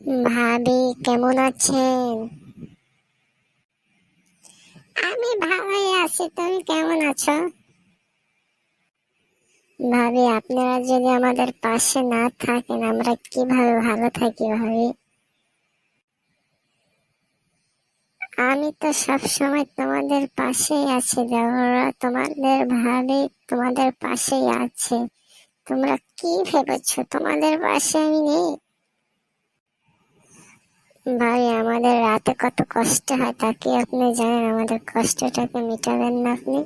ভাবি, কেমন আছেন? আমি ভালোই আছি, তুমি কেমন আছো? ভাবি, আপনারা যদি আমাদের পাশে না থাকেন, আমরা কীভাবে ভালো থাকি ভাবি? আমি তো সব সময় তোমাদের পাশেই আছি, দেবরা। তোমাদের ভাবি তোমাদের পাশেই আছে। তোমরা কি ভেবেছো? তোমাদের পাশে আমি নেই। ভাই, আমাদের রাতে কত কষ্ট হয় তা কি আপনি জানেন? আমাদের কষ্টটাকে মিটাবেন না আপনি?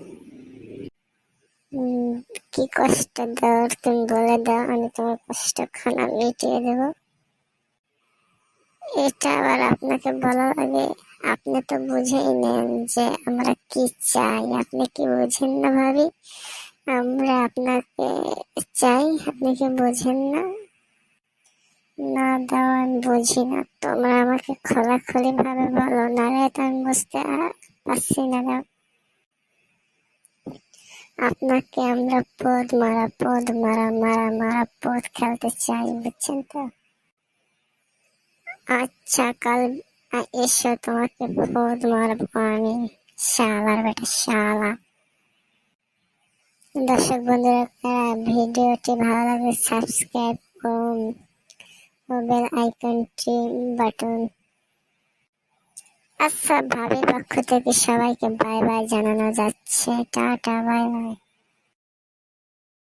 কি কষ্ট দাও, তুমি বলে দাও, আমি তোমার কষ্ট খানা মিটিয়ে দেব। এটা আবার আপনাকে বলার আগে আপনি তো বুঝেই নেন যে আমরা কি চাই। আপনি কি বুঝেন না ভাবি? আমরা আপনাকে চাই, আপনি কি বোঝেন না? না দাও আমি বুঝি না। তোমরা আমাকে খোলাখুলি ভাবে বলো। নাহলে তো আমি বুঝতে পারছি না আপনাকে আমরা পদ মারা পদ মারা মারা মারা, পদ খেলতে চাই, বুঝছেন তো? আচ্ছা কাল এসো, তোমাকে পদ মারবো আমি। শালার বেটা, শালা। দর্শক বন্ধুরা ভিডিওটি ভালো লাগলে সাবস্ক্রাইব করুন। ও বেল আইকনটি বাটন আচ্ছা ভাবির পক্ষ থেকে সবাইকে বাই বাই জানানো যাচ্ছে। Tata bye bye